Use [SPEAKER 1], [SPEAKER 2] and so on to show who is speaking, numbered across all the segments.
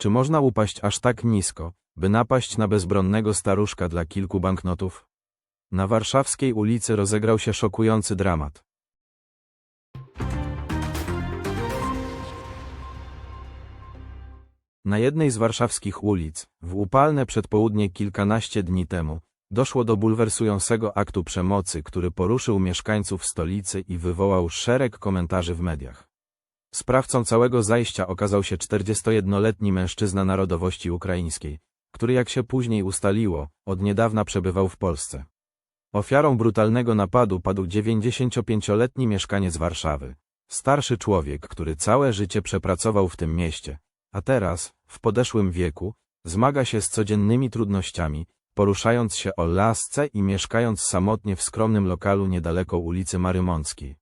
[SPEAKER 1] Czy można upaść aż tak nisko, by napaść na bezbronnego staruszka dla kilku banknotów? Na warszawskiej ulicy rozegrał się szokujący dramat. Na jednej z warszawskich ulic, w upalne przedpołudnie kilkanaście dni temu, doszło do bulwersującego aktu przemocy, który poruszył mieszkańców stolicy i wywołał szereg komentarzy w mediach. Sprawcą całego zajścia okazał się 41-letni mężczyzna narodowości ukraińskiej, który jak się później ustaliło, od niedawna przebywał w Polsce. Ofiarą brutalnego napadu padł 95-letni mieszkaniec Warszawy. Starszy człowiek, który całe życie przepracował w tym mieście, a teraz, w podeszłym wieku, zmaga się z codziennymi trudnościami, poruszając się o lasce i mieszkając samotnie w skromnym lokalu niedaleko ulicy Marymąckiej.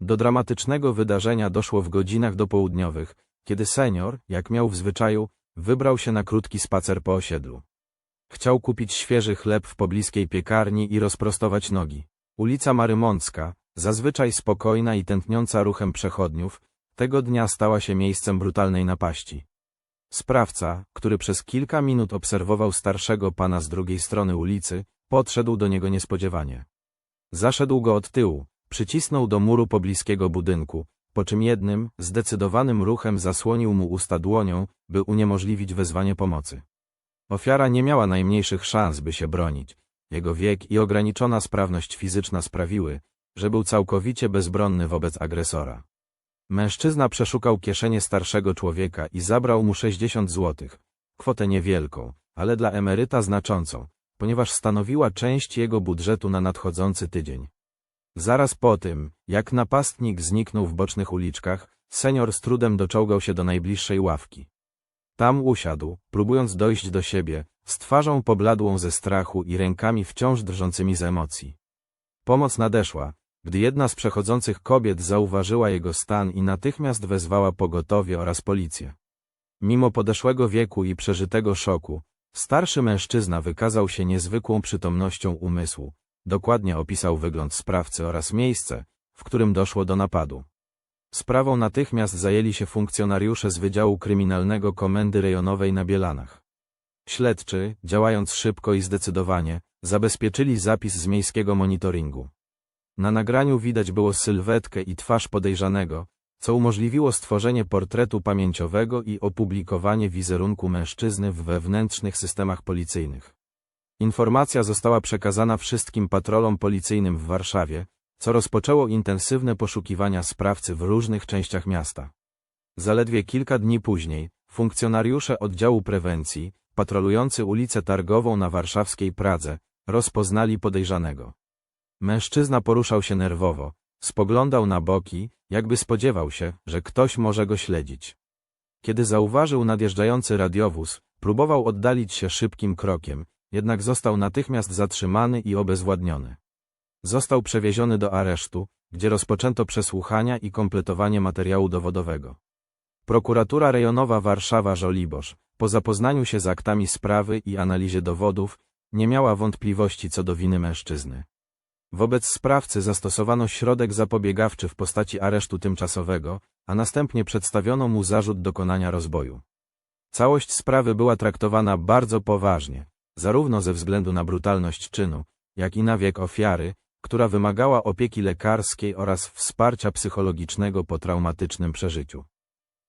[SPEAKER 1] Do dramatycznego wydarzenia doszło w godzinach dopołudniowych, kiedy senior, jak miał w zwyczaju, wybrał się na krótki spacer po osiedlu. Chciał kupić świeży chleb w pobliskiej piekarni i rozprostować nogi. Ulica Marymącka, zazwyczaj spokojna i tętniąca ruchem przechodniów, tego dnia stała się miejscem brutalnej napaści. Sprawca, który przez kilka minut obserwował starszego pana z drugiej strony ulicy, podszedł do niego niespodziewanie. Zaszedł go od tyłu, przycisnął do muru pobliskiego budynku, po czym jednym, zdecydowanym ruchem zasłonił mu usta dłonią, by uniemożliwić wezwanie pomocy. Ofiara nie miała najmniejszych szans, by się bronić. Jego wiek i ograniczona sprawność fizyczna sprawiły, że był całkowicie bezbronny wobec agresora. Mężczyzna przeszukał kieszenie starszego człowieka i zabrał mu 60 złotych, kwotę niewielką, ale dla emeryta znaczącą, ponieważ stanowiła część jego budżetu na nadchodzący tydzień. Zaraz po tym, jak napastnik zniknął w bocznych uliczkach, senior z trudem doczołgał się do najbliższej ławki. Tam usiadł, próbując dojść do siebie, z twarzą pobladłą ze strachu i rękami wciąż drżącymi z emocji. Pomoc nadeszła, gdy jedna z przechodzących kobiet zauważyła jego stan i natychmiast wezwała pogotowie oraz policję. Mimo podeszłego wieku i przeżytego szoku, starszy mężczyzna wykazał się niezwykłą przytomnością umysłu, dokładnie opisał wygląd sprawcy oraz miejsce, w którym doszło do napadu. Sprawą natychmiast zajęli się funkcjonariusze z Wydziału Kryminalnego Komendy Rejonowej na Bielanach. Śledczy, działając szybko i zdecydowanie, zabezpieczyli zapis z miejskiego monitoringu. Na nagraniu widać było sylwetkę i twarz podejrzanego, co umożliwiło stworzenie portretu pamięciowego i opublikowanie wizerunku mężczyzny w wewnętrznych systemach policyjnych. Informacja została przekazana wszystkim patrolom policyjnym w Warszawie, co rozpoczęło intensywne poszukiwania sprawcy w różnych częściach miasta. Zaledwie kilka dni później, funkcjonariusze oddziału prewencji, patrolujący ulicę Targową na warszawskiej Pradze, rozpoznali podejrzanego. Mężczyzna poruszał się nerwowo, spoglądał na boki, jakby spodziewał się, że ktoś może go śledzić. Kiedy zauważył nadjeżdżający radiowóz, próbował oddalić się szybkim krokiem, jednak został natychmiast zatrzymany i obezwładniony. Został przewieziony do aresztu, gdzie rozpoczęto przesłuchania i kompletowanie materiału dowodowego. Prokuratura rejonowa Warszawa-Żoliborz, po zapoznaniu się z aktami sprawy i analizie dowodów, nie miała wątpliwości co do winy mężczyzny. Wobec sprawcy zastosowano środek zapobiegawczy w postaci aresztu tymczasowego, a następnie przedstawiono mu zarzut dokonania rozboju. Całość sprawy była traktowana bardzo poważnie, zarówno ze względu na brutalność czynu, jak i na wiek ofiary, która wymagała opieki lekarskiej oraz wsparcia psychologicznego po traumatycznym przeżyciu.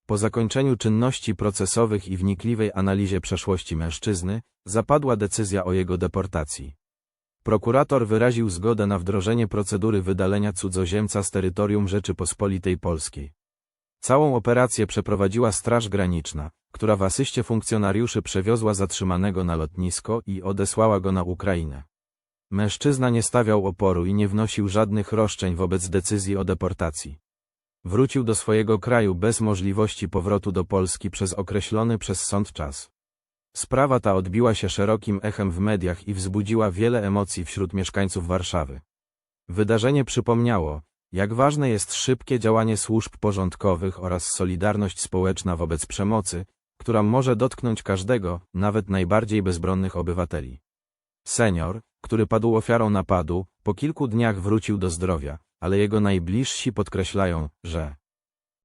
[SPEAKER 1] Po zakończeniu czynności procesowych i wnikliwej analizie przeszłości mężczyzny, zapadła decyzja o jego deportacji. Prokurator wyraził zgodę na wdrożenie procedury wydalenia cudzoziemca z terytorium Rzeczypospolitej Polskiej. Całą operację przeprowadziła Straż Graniczna, która w asyście funkcjonariuszy przewiozła zatrzymanego na lotnisko i odesłała go na Ukrainę. Mężczyzna nie stawiał oporu i nie wnosił żadnych roszczeń wobec decyzji o deportacji. Wrócił do swojego kraju bez możliwości powrotu do Polski przez określony przez sąd czas. Sprawa ta odbiła się szerokim echem w mediach i wzbudziła wiele emocji wśród mieszkańców Warszawy. Wydarzenie przypomniało, jak ważne jest szybkie działanie służb porządkowych oraz solidarność społeczna wobec przemocy, która może dotknąć każdego, nawet najbardziej bezbronnych obywateli. Senior, który padł ofiarą napadu, po kilku dniach wrócił do zdrowia, ale jego najbliżsi podkreślają, że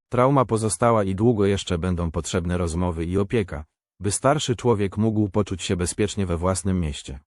[SPEAKER 1] trauma pozostała i długo jeszcze będą potrzebne rozmowy i opieka, by starszy człowiek mógł poczuć się bezpiecznie we własnym mieście.